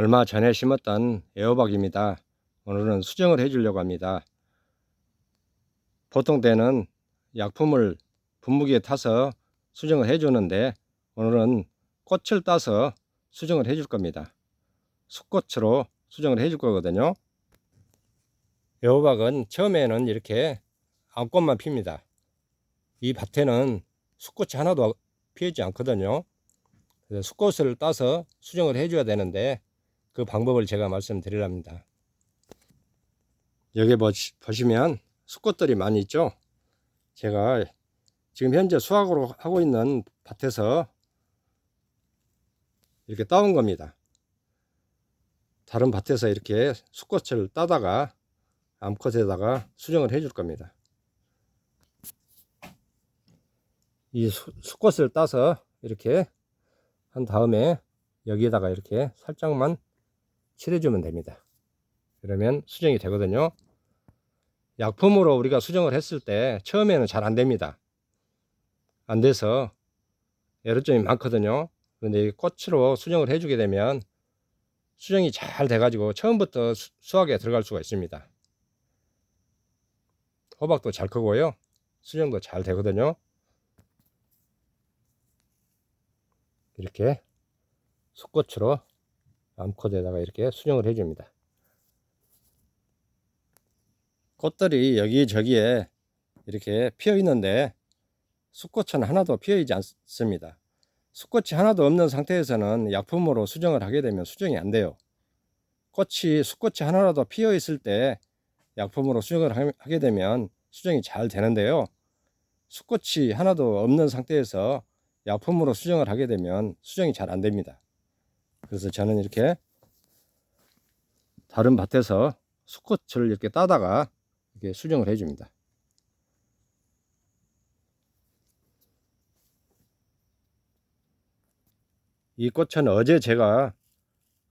얼마 전에 심었던 애호박입니다. 오늘은 수정을 해 주려고 합니다. 보통 때는 약품을 분무기에 타서 수정을 해 주는데 오늘은 꽃을 따서 수정을 해줄 겁니다. 숫꽃으로 수정을 해줄 거거든요. 애호박은 처음에는 이렇게 암꽃만 핍니다. 이 밭에는 숫꽃이 하나도 피지 않거든요. 그래서 숫꽃을 따서 수정을 해줘야 되는데 그 방법을 제가 말씀드리랍니다. 여기 보시, 보시면 숫꽃들이 많이 있죠. 제가 지금 현재 수확으로 하고 있는 밭에서 이렇게 따온 겁니다. 다른 밭에서 이렇게 숫꽃을 따다가 암컷에다가 수정을 해줄 겁니다. 이 수, 숫꽃을 따서 이렇게 한 다음에 여기에다가 이렇게 살짝만 칠해주면 됩니다. 그러면 수정이 되거든요. 약품으로 우리가 수정을 했을 때 처음에는 잘 안 됩니다. 안 돼서 에러점이 많거든요. 그런데 이 꽃으로 수정을 해주게 되면 수정이 잘 돼가지고 처음부터 수, 수확에 들어갈 수가 있습니다. 호박도 잘 크고요. 수정도 잘 되거든요. 이렇게 숫꽃으로 암코드에다가 이렇게 수정을 해줍니다. 꽃들이 여기저기에 이렇게 피어 있는데 숫꽃은 하나도 피어 있지 않습니다. 숫꽃이 하나도 없는 상태에서는 약품으로 수정을 하게 되면 수정이 안 돼요. 꽃이 숫꽃이 하나라도 피어 있을 때 약품으로 수정을 하게 되면 수정이 잘 되는데요. 숫꽃이 하나도 없는 상태에서 약품으로 수정을 하게 되면 수정이 잘 안 됩니다. 그래서 저는 이렇게 다른 밭에서 수꽃을 이렇게 따다가 이렇게 수정을 해줍니다. 이 꽃은 어제 제가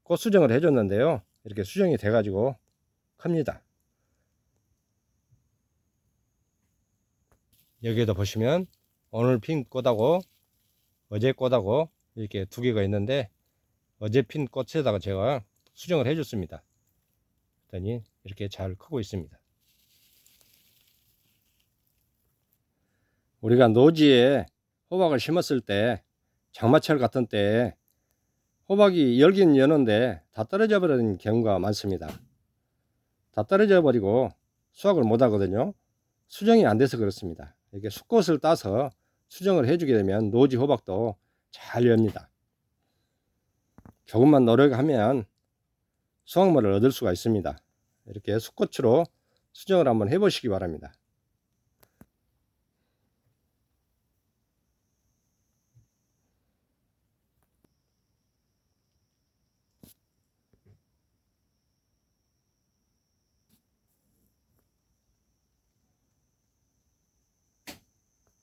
꽃 수정을 해줬는데요. 이렇게 수정이 돼가지고 큽니다. 여기에도 보시면 오늘 핀 꽃하고 어제 꽃하고 이렇게 두 개가 있는데 어제 핀 꽃에다가 제가 수정을 해줬습니다. 그랬더니 이렇게 잘 크고 있습니다. 우리가 노지에 호박을 심었을 때 장마철 같은 때 호박이 열긴 여는데 다 떨어져 버리는 경우가 많습니다. 다 떨어져 버리고 수확을 못 하거든요. 수정이 안 돼서 그렇습니다. 이렇게 수꽃을 따서 수정을 해주게 되면 노지 호박도 잘 엽니다. 조금만 노력하면 수확물을 얻을 수가 있습니다. 이렇게 수꽃으로 수정을 한번 해보시기 바랍니다.